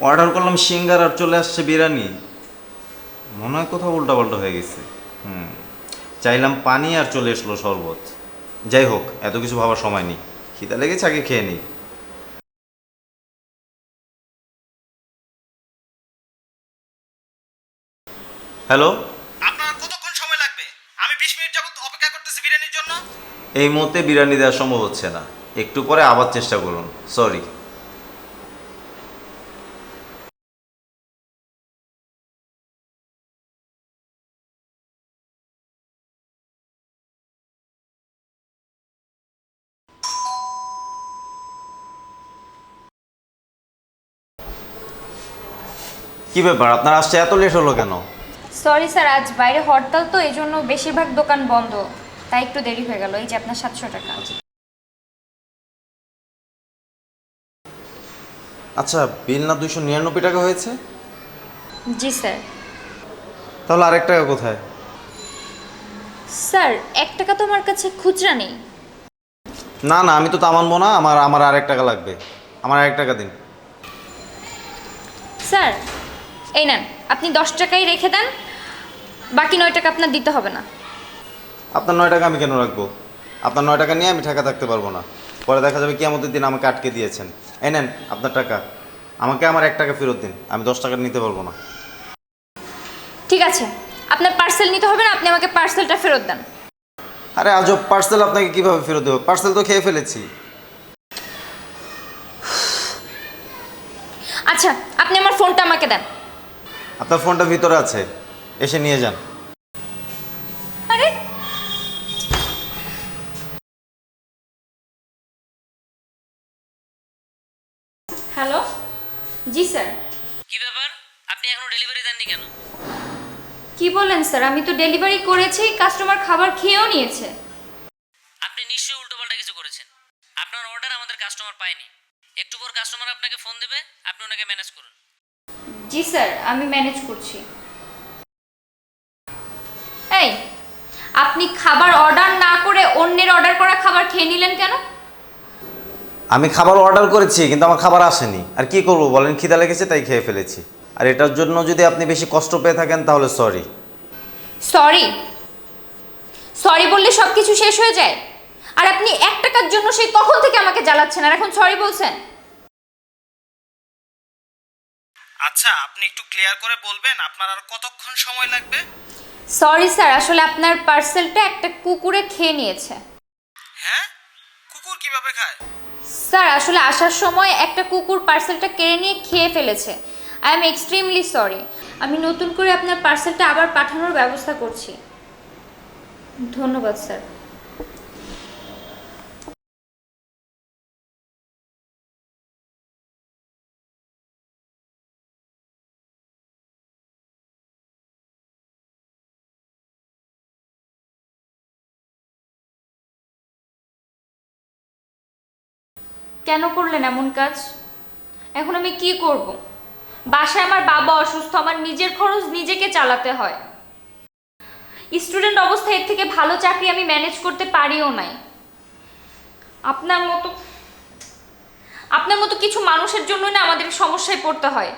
Order করলাম singer আর চলে আসছে বিরিয়ানি। মনে হয় কোথাও উল্টাপাল্টা হয়ে গেছে। হুম। চাইলাম পানি আর চলে এসলো শরবত। যাই হোক এত কিছু ভাবার সময় নেই। খিদা লেগেছে আগে খেয়ে নিই। হ্যালো? আপনার কতক্ষণ সময় লাগবে? আমি বিশ মিনিট যাবত অপেক্ষা করতেছি বিরিয়ানির জন্য। এই মুহূর্তে বিরিয়ানি দেওয়া সম্ভব হচ্ছে না। একটু পরে আবার চেষ্টা করুন। সরি কি ব্যাপার? আপনার আসছে এত লেট হলো কেন? সরি স্যার আজ বাইরে হরতাল তো এই জন্য বেশিরভাগ দোকান বন্ধ। তাই একটু দেরি হয়ে গেল এই যে আপনার সাতশো টাকা। আচ্ছা। বিল না দুইশো নিরানব্বই টাকা হয়েছে? জি স্যার। তাহলে আরেক টাকা কোথায়? স্যার এক টাকা তো আমার কাছে খুচরা নেই। না না আমি তো তা মানবো না আমার আমার আরেক টাকা লাগবে। আমার আরেক টাকা দিন। স্যার এই নেন আপনি দশ টাকাই রেখে দেন বাকি নয় টাকা আপনার দিতে হবে না। আপনার নয় টাকা আমি কেন রাখব? আপনার নয় টাকা নিয়ে আমি ঠেকা থাকতে পারব না। পরে দেখা যাবে কি আমাদের দিন আমাকে আটকে দিয়েছেন। এই নেন আপনার টাকা। আমাকে আমার এক টাকা ফেরত দিন আমি দশ টাকা নিতে পারব না। ঠিক আছে আপনার পার্সেল নিতে হবে না আপনি আমাকে পার্সেলটা ফেরত দেন। আরে আজব পার্সেল আপনাকে কীভাবে ফেরত দেবো? পার্সেল তো খেয়ে ফেলেছি। আচ্ছা আপনি আমার ফোনটা আমাকে দেন। আপনার ফোনটা ভিতরে আছে। এসে নিয়ে যান। আরে! হ্যালো? জি স্যার। কি ব্যাপার? আপনি এখনও ডেলিভারি দেননি কেন? কি বলেন স্যার? আমি তো ডেলিভারি করেছি কাস্টমার খাবার খেয়েও নিয়েছে। আপনি নিশ্চয়ই উল্টোপাল্টা কিছু করেছেন। আপনার অর্ডার আমাদের কাস্টমার পায়নি। একটু পর কাস্টমার আপনাকে ফোন দেবে আপনি ওনাকে ম্যানেজ করুন। জি স্যার আমি ম্যানেজ করছি। এই আপনি খাবার অর্ডার না করে অন্যের অর্ডার করা খাবার খেয়ে নিলেন কেন? আমি খাবার অর্ডার করেছি কিন্তু আমার খাবার আসেনি। আর কি করব বলেন খিদা লেগেছে তাই খেয়ে ফেলেছি। আর এটার জন্য যদি আপনি বেশি কষ্ট পেয়ে থাকেন তাহলে সরি সরি সরি বললে সব কিছু শেষ হয়ে যায়। আর আপনি এক টাকার জন্য সেই তখন থেকে আমাকে জ্বালাচ্ছেন আর এখন সরি বলছেন। আচ্ছা আপনি একটু ক্লিয়ার করে বলবেন আপনার আর কতক্ষণ সময় লাগবে? সরি স্যার আসলে আপনার পার্সেলটা একটা কুকুরে খেয়ে নিয়েছে। হ্যাঁ? কুকুর কীভাবে খায়? স্যার আসলে আসার সময় একটা কুকুর পার্সেলটা কেড়ে নিয়ে খেয়ে ফেলেছে। আই এম এক্সট্রিমলি সরি আমি নতুন করে আপনার পার্সেলটা আবার পাঠানোর ব্যবস্থা করছি। ধন্যবাদ স্যার কেন করলেন এমন কাজ? এখন আমি কি করব? বাসায় আমার বাবা অসুস্থ, আমার নিজের খরচ নিজেকে চালাতে হয়। স্টুডেন্ট অবস্থায় এর থেকে ভালো চাকরি আমি ম্যানেজ করতে পারিও নাই। আপনার মতো আপনার মতো কিছু মানুষের জন্য না আমাদের সমস্যায় পড়তে হয়।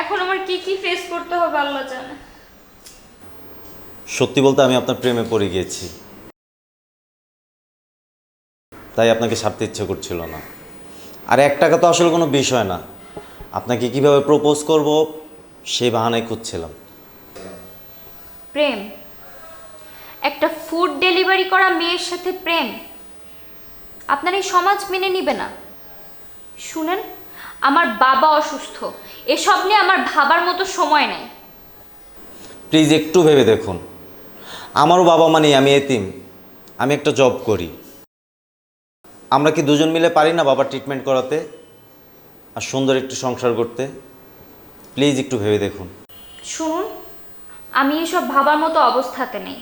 এখন আমার কি কি ফেস করতে হবে, আল্লাহ জানে। সত্যি বলতে আমি আপনার প্রেমে পড়ে গিয়েছি। তাই আপনাকে ছাড়তে ইচ্ছে করছিল না। আর এক টাকা তো আসলে কোনো বিষয় না। আপনাকে কীভাবে প্রপোজ করব সেই বাহানায় খুঁজছিলাম। প্রেম। একটা ফুড ডেলিভারি করা মেয়ের সাথে প্রেম। আপনার এই সমাজ মেনে নিবে না। শুনেন আমার বাবা অসুস্থ। এসব নিয়ে আমার ভাবার মতো সময় নেই। প্লিজ একটু ভেবে দেখুন। আমারও বাবা মানে আমি এতিম। আমি একটা জব করি। আমরা কি দুজন মিলে পারি না বাবার ট্রিটমেন্ট করাতে? আর সুন্দর একটু সংসার করতে প্লিজ একটু ভেবে দেখুন। শুনুন আমি এসব ভাবার মতো অবস্থাতে নেই।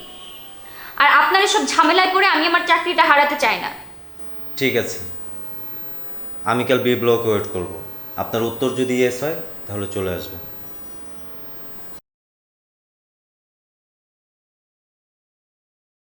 আর আপনার এসব ঝামেলায় পড়ে আমি আমার চাকরিটা হারাতে চাই না। ঠিক আছে। আমি কাল বি ব্লক ওয়েট করব। আপনার উত্তর যদি ইয়েস হয় তাহলে চলে আসবেন।